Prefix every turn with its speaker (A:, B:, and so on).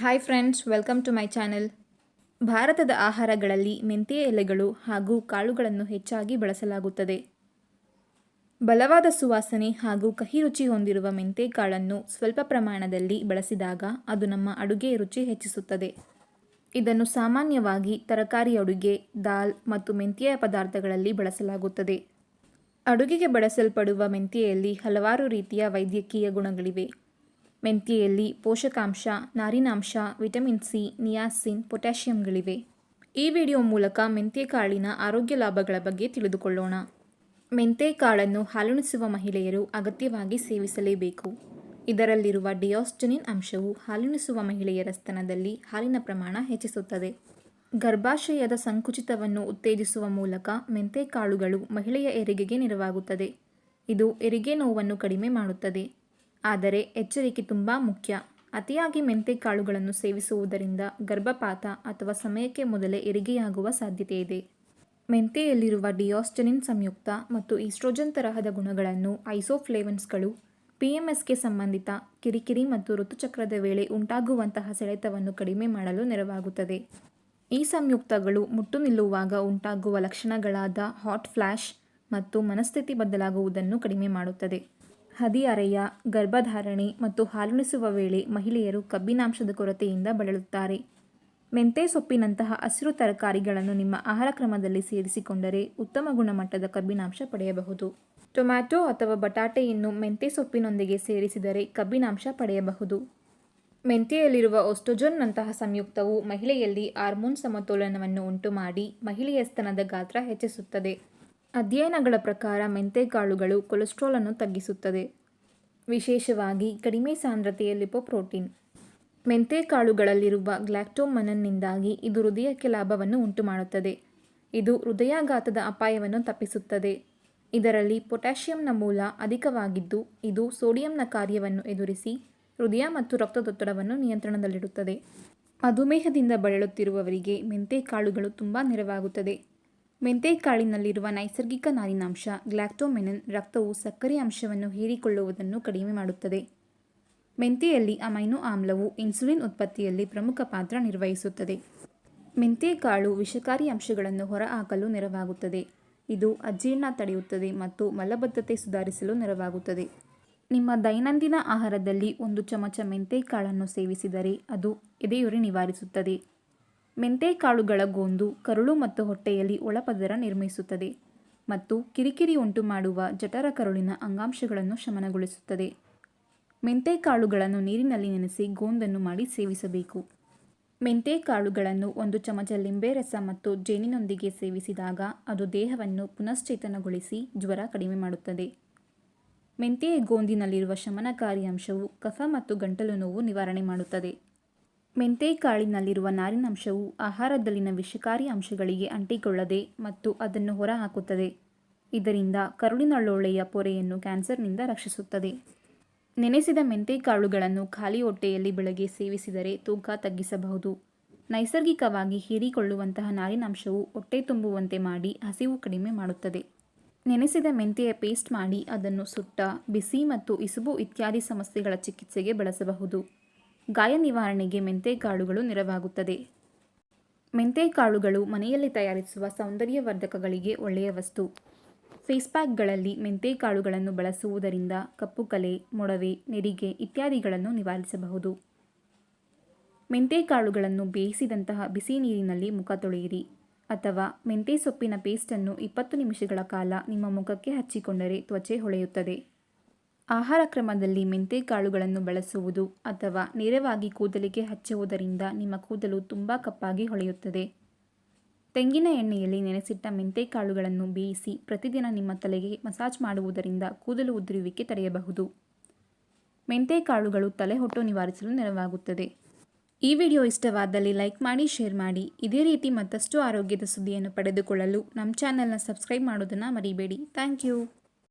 A: Hi friends welcome to my channel ಭಾರತದ ಆಹಾರಗಳಲ್ಲಿ ಮೆಂತ್ಯ ಎಲೆಗಳು ಹಾಗೂ ಕಾಳುಗಳನ್ನು ಹೆಚ್ಚಾಗಿ ಬಳಸಲಾಗುತ್ತದೆ. ಬಲವಾದ ಸುವಾಸನೆ ಹಾಗೂ ಕಹಿ ರುಚಿ ಹೊಂದಿರುವ ಮೆಂತೆ ಕಾಳನ್ನು ಸ್ವಲ್ಪ ಪ್ರಮಾಣದಲ್ಲಿ ಬಳಸಿದಾಗ ಅದು ನಮ್ಮ ಅಡುಗೆ ರುಚಿ ಹೆಚ್ಚಿಸುತ್ತದೆ. ಇದನ್ನು ಸಾಮಾನ್ಯವಾಗಿ ತರಕಾರಿ ಅಡುಗೆ, ದಾಲ್ ಮತ್ತು ಮೆಂತ್ಯ ಪದಾರ್ಥಗಳಲ್ಲಿ ಬಳಸಲಾಗುತ್ತದೆ. ಅಡುಗೆಗೆ ಬಳಸಲ್ಪಡುವ ಮೆಂತ್ಯೆಯಲ್ಲಿ ಹಲವಾರು ರೀತಿಯ ವೈದ್ಯಕೀಯ ಗುಣಗಳಿವೆ. ಮೆಂತ್ಯೆಯಲ್ಲಿ ಪೋಷಕಾಂಶ, ನಾರಿನಾಂಶ, ವಿಟಮಿನ್ ಸಿ, ನಿಯಾಸಿನ್ ಪೊಟ್ಯಾಷಿಯಂಗಳಿವೆ ಈ ವಿಡಿಯೋ ಮೂಲಕ ಮೆಂತ್ಯ ಕಾಳಿನ ಆರೋಗ್ಯ ಲಾಭಗಳ ಬಗ್ಗೆ ತಿಳಿದುಕೊಳ್ಳೋಣ. ಮೆಂತೆ ಕಾಳನ್ನು ಹಾಲುಣಿಸುವ ಮಹಿಳೆಯರು ಅಗತ್ಯವಾಗಿ ಸೇವಿಸಲೇಬೇಕು. ಇದರಲ್ಲಿರುವ ಡಿಯಾಸ್ಟನಿನ್ ಅಂಶವು ಹಾಲುಣಿಸುವ ಮಹಿಳೆಯರ ಸ್ತನದಲ್ಲಿ ಹಾಲಿನ ಪ್ರಮಾಣ ಹೆಚ್ಚಿಸುತ್ತದೆ. ಗರ್ಭಾಶಯದ ಸಂಕುಚಿತವನ್ನು ಉತ್ತೇಜಿಸುವ ಮೂಲಕ ಮೆಂತೆ ಕಾಳುಗಳು ಮಹಿಳೆಯ ಎರಿಗೆಗೆ ನೆರವಾಗುತ್ತದೆ. ಇದು ಎರಿಗೆ ನೋವನ್ನು ಕಡಿಮೆ ಮಾಡುತ್ತದೆ. ಆದರೆ ಎಚ್ಚರಿಕೆ ತುಂಬ ಮುಖ್ಯ. ಅತಿಯಾಗಿ ಮೆಂತೆ ಕಾಳುಗಳನ್ನು ಸೇವಿಸುವುದರಿಂದ ಗರ್ಭಪಾತ ಅಥವಾ ಸಮಯಕ್ಕೆ ಮೊದಲೇ ಹೆರಿಗೆಯಾಗುವ ಸಾಧ್ಯತೆ ಇದೆ ಮೆಂತೆಯಲ್ಲಿರುವ ಡಿಯಾಸ್ಟನಿನ್ ಸಂಯುಕ್ತ ಮತ್ತು ಈಸ್ಟ್ರೋಜನ್ ತರಹದ ಗುಣಗಳನ್ನು ಐಸೋಫ್ಲೇವನ್ಸ್ಗಳು, ಪಿಎಂಎಸ್ಗೆ ಸಂಬಂಧಿತ ಕಿರಿಕಿರಿ ಮತ್ತು ಋತುಚಕ್ರದ ವೇಳೆ ಉಂಟಾಗುವಂತಹ ಸೆಳೆತವನ್ನು ಕಡಿಮೆ ಮಾಡಲು ನೆರವಾಗುತ್ತದೆ. ಈ ಸಂಯುಕ್ತಗಳು ಮುಟ್ಟು ನಿಲ್ಲುವಾಗ ಉಂಟಾಗುವ ಲಕ್ಷಣಗಳಾದ ಹಾಟ್ ಫ್ಲ್ಯಾಶ್ ಮತ್ತು ಮನಸ್ಥಿತಿ ಬದಲಾಗುವುದನ್ನು ಕಡಿಮೆ ಮಾಡುತ್ತದೆ. ಹದಿಹರೆಯ ಗರ್ಭಧಾರಣೆ ಮತ್ತು ಹಾಲುಣಿಸುವ ವೇಳೆ ಮಹಿಳೆಯರು ಕಬ್ಬಿನಾಂಶದ ಕೊರತೆಯಿಂದ ಬಳಲುತ್ತಾರೆ. ಮೆಂತೆ ಸೊಪ್ಪಿನಂತಹ ಹಸಿರು ತರಕಾರಿಗಳನ್ನು ನಿಮ್ಮ ಆಹಾರ ಕ್ರಮದಲ್ಲಿ ಸೇರಿಸಿಕೊಂಡರೆ ಉತ್ತಮ ಗುಣಮಟ್ಟದ ಕಬ್ಬಿನಾಂಶ ಪಡೆಯಬಹುದು. ಟೊಮ್ಯಾಟೊ ಅಥವಾ ಬಟಾಟೆಯನ್ನು ಮೆಂತೆ ಸೊಪ್ಪಿನೊಂದಿಗೆ ಸೇರಿಸಿದರೆ ಕಬ್ಬಿನಾಂಶ ಪಡೆಯಬಹುದು. ಮೆಂತೆಯಲ್ಲಿರುವ ಒಸ್ಟೊಜೊನ್ನಂತಹ ಸಂಯುಕ್ತವು ಮಹಿಳೆಯಲ್ಲಿ ಹಾರ್ಮೋನ್ ಸಮತೋಲನವನ್ನು ಉಂಟುಮಾಡಿ ಮಹಿಳೆಯ ಸ್ತನದ ಗಾತ್ರ ಹೆಚ್ಚಿಸುತ್ತದೆ. ಅಧ್ಯಯನಗಳ ಪ್ರಕಾರ ಮೆಂತೆಕಾಳುಗಳು ಕೊಲೆಸ್ಟ್ರಾಲ್ ತಗ್ಗಿಸುತ್ತದೆ. ವಿಶೇಷವಾಗಿ ಕಡಿಮೆ ಸಾಂದ್ರತೆಯ ಲಿಪೊಪ್ರೋಟೀನ್ ಮೆಂತೆಕಾಳುಗಳಲ್ಲಿರುವ ಗ್ಲಾಕ್ಟೋಮನನ್ನಿಂದಾಗಿ ಇದು ಹೃದಯಕ್ಕೆ ಲಾಭವನ್ನು ಉಂಟುಮಾಡುತ್ತದೆ. ಇದು ಹೃದಯಾಘಾತದ ಅಪಾಯವನ್ನು ತಪ್ಪಿಸುತ್ತದೆ. ಇದರಲ್ಲಿ ಪೊಟ್ಯಾಷಿಯಂನ ಮೂಲ ಅಧಿಕವಾಗಿದ್ದು, ಇದು ಸೋಡಿಯಂನ ಕಾರ್ಯವನ್ನು ಎದುರಿಸಿ ಹೃದಯ ಮತ್ತು ರಕ್ತದೊತ್ತಡವನ್ನು ನಿಯಂತ್ರಣದಲ್ಲಿಡುತ್ತದೆ. ಮಧುಮೇಹದಿಂದ ಬಳಲುತ್ತಿರುವವರಿಗೆ ಮೆಂತೆಕಾಳುಗಳು ತುಂಬ ನೆರವಾಗುತ್ತದೆ. ಮೆಂತೆಕಾಳಿನಲ್ಲಿರುವ ನೈಸರ್ಗಿಕ ನಾರಿನಾಂಶ ಗ್ಲಾಕ್ಟೋಮೆನನ್ ರಕ್ತವು ಸಕ್ಕರೆ ಅಂಶವನ್ನು ಹೀರಿಕೊಳ್ಳುವುದನ್ನು ಕಡಿಮೆ ಮಾಡುತ್ತದೆ. ಮೆಂತೆಯಲ್ಲಿ ಅಮೈನೋ ಆಮ್ಲವು ಇನ್ಸುಲಿನ್ ಉತ್ಪತ್ತಿಯಲ್ಲಿ ಪ್ರಮುಖ ಪಾತ್ರ ನಿರ್ವಹಿಸುತ್ತದೆ. ಮೆಂತೆಕಾಳು ವಿಷಕಾರಿ ಅಂಶಗಳನ್ನು ಹೊರಹಾಕಲು ನೆರವಾಗುತ್ತದೆ. ಇದು ಅಜೀರ್ಣ ತಡೆಯುತ್ತದೆ ಮತ್ತು ಮಲಬದ್ಧತೆ ಸುಧಾರಿಸಲು ನೆರವಾಗುತ್ತದೆ. ನಿಮ್ಮ ದೈನಂದಿನ ಆಹಾರದಲ್ಲಿ ಒಂದು ಚಮಚ ಮೆಂತೆಕಾಳನ್ನು ಸೇವಿಸಿದರೆ ಅದು ಎದೆಯುರಿ ನಿವಾರಿಸುತ್ತದೆ. ಮೆಂತೆಕಾಳುಗಳ ಗೋಂದು ಕರುಳು ಮತ್ತು ಹೊಟ್ಟೆಯಲ್ಲಿ ಒಳಪದರ ನಿರ್ಮಿಸುತ್ತದೆ ಮತ್ತು ಕಿರಿಕಿರಿ ಉಂಟು ಮಾಡುವ ಜಠರ ಕರುಳಿನ ಅಂಗಾಂಶಗಳನ್ನು ಶಮನಗೊಳಿಸುತ್ತದೆ. ಮೆಂತೆಕಾಳುಗಳನ್ನು ನೀರಿನಲ್ಲಿ ನೆನೆಸಿ ಗೋಂದನ್ನು ಮಾಡಿ ಸೇವಿಸಬೇಕು. ಮೆಂತೆಕಾಳುಗಳನ್ನು ಒಂದು ಚಮಚ ಲಿಂಬೆ ರಸ ಮತ್ತು ಜೇನಿನೊಂದಿಗೆ ಸೇವಿಸಿದಾಗ ಅದು ದೇಹವನ್ನು ಪುನಶ್ಚೇತನಗೊಳಿಸಿ ಜ್ವರ ಕಡಿಮೆ ಮಾಡುತ್ತದೆ. ಮೆಂತೆಯ ಗೋಂದಿನಲ್ಲಿರುವ ಶಮನಕಾರಿ ಅಂಶವು ಕಫ ಮತ್ತು ಗಂಟಲು ನೋವು ನಿವಾರಣೆ ಮಾಡುತ್ತದೆ. ಮೆಂತೆಕಾಳಿನಲ್ಲಿರುವ ನಾರಿನಂಶವು ಆಹಾರದಲ್ಲಿನ ವಿಷಕಾರಿ ಅಂಶಗಳಿಗೆ ಅಂಟಿಕೊಳ್ಳದೆ ಮತ್ತು ಅದನ್ನು ಹೊರಹಾಕುತ್ತದೆ. ಇದರಿಂದ ಕರುಳಿನಳ್ಳೊಳ್ಳೆಯ ಪೊರೆಯನ್ನು ಕ್ಯಾನ್ಸರ್ನಿಂದ ರಕ್ಷಿಸುತ್ತದೆ. ನೆನೆಸಿದ ಮೆಂತೆಕಾಳುಗಳನ್ನು ಖಾಲಿ ಹೊಟ್ಟೆಯಲ್ಲಿ ಬೆಳಗ್ಗೆ ಸೇವಿಸಿದರೆ ತೂಕ ತಗ್ಗಿಸಬಹುದು. ನೈಸರ್ಗಿಕವಾಗಿ ಹೀರಿಕೊಳ್ಳುವಂತಹ ನಾರಿನಂಶವು ಹೊಟ್ಟೆ ತುಂಬುವಂತೆ ಮಾಡಿ ಹಸಿವು ಕಡಿಮೆ ಮಾಡುತ್ತದೆ. ನೆನೆಸಿದ ಮೆಂತೆಯ ಪೇಸ್ಟ್ ಮಾಡಿ ಅದನ್ನು ಸುಟ್ಟ, ಬಿಸಿ ಮತ್ತು ಇಸುಬು ಇತ್ಯಾದಿ ಸಮಸ್ಯೆಗಳ ಚಿಕಿತ್ಸೆಗೆ ಬಳಸಬಹುದು. ಗಾಯ ನಿವಾರಣೆಗೆ ಮೆಂತೆಕಾಳುಗಳು ನೆರವಾಗುತ್ತದೆ. ಮೆಂತೆಕಾಳುಗಳು ಮನೆಯಲ್ಲಿ ತಯಾರಿಸುವ ಸೌಂದರ್ಯವರ್ಧಕಗಳಿಗೆ ಒಳ್ಳೆಯ ವಸ್ತು. ಫೇಸ್ ಪ್ಯಾಕ್ಗಳಲ್ಲಿ ಮೆಂತೆಕಾಳುಗಳನ್ನು ಬಳಸುವುದರಿಂದ ಕಪ್ಪು ಕಲೆ, ಮೊಡವೆ, ನೆರಿಗೆ ಇತ್ಯಾದಿಗಳನ್ನು ನಿವಾರಿಸಬಹುದು. ಮೆಂತೆಕಾಳುಗಳನ್ನು ಬೇಯಿಸಿದಂತಹ ಬಿಸಿ ನೀರಿನಲ್ಲಿ ಮುಖ ತೊಳೆಯಿರಿ ಅಥವಾ ಮೆಂತೆ ಸೊಪ್ಪಿನ ಪೇಸ್ಟನ್ನು ಇಪ್ಪತ್ತು ನಿಮಿಷಗಳ ಕಾಲ ನಿಮ್ಮ ಮುಖಕ್ಕೆ ಹಚ್ಚಿಕೊಂಡರೆ ತ್ವಚೆ ಹೊಳೆಯುತ್ತದೆ. ಆಹಾರ ಕ್ರಮದಲ್ಲಿ ಮೆಂತೆಕಾಳುಗಳನ್ನು ಬಳಸುವುದು ಅಥವಾ ನೇರವಾಗಿ ಕೂದಲಿಗೆ ಹಚ್ಚುವುದರಿಂದ ನಿಮ್ಮ ಕೂದಲು ತುಂಬ ಕಪ್ಪಾಗಿ ಹೊಳೆಯುತ್ತದೆ. ತೆಂಗಿನ ಎಣ್ಣೆಯಲ್ಲಿ ನೆನೆಸಿಟ್ಟ ಮೆಂತೆಕಾಳುಗಳನ್ನು ಬೇಯಿಸಿ ಪ್ರತಿದಿನ ನಿಮ್ಮ ತಲೆಗೆ ಮಸಾಜ್ ಮಾಡುವುದರಿಂದ ಕೂದಲು ಉದುರುವಿಕೆ ತಡೆಯಬಹುದು. ಮೆಂತೆಕಾಳುಗಳು ತಲೆಹೊಟ್ಟು ನಿವಾರಿಸಲು ನೆರವಾಗುತ್ತದೆ. ಈ ವಿಡಿಯೋ ಇಷ್ಟವಾದಲ್ಲಿ ಲೈಕ್ ಮಾಡಿ, ಶೇರ್ ಮಾಡಿ. ಇದೇ ರೀತಿ ಮತ್ತಷ್ಟು ಆರೋಗ್ಯದ ಸುದ್ದಿಯನ್ನು ಪಡೆದುಕೊಳ್ಳಲು ನಮ್ಮ ಚಾನಲ್ನ ಸಬ್ಸ್ಕ್ರೈಬ್ ಮಾಡೋದನ್ನು ಮರಿಬೇಡಿ. Thank you.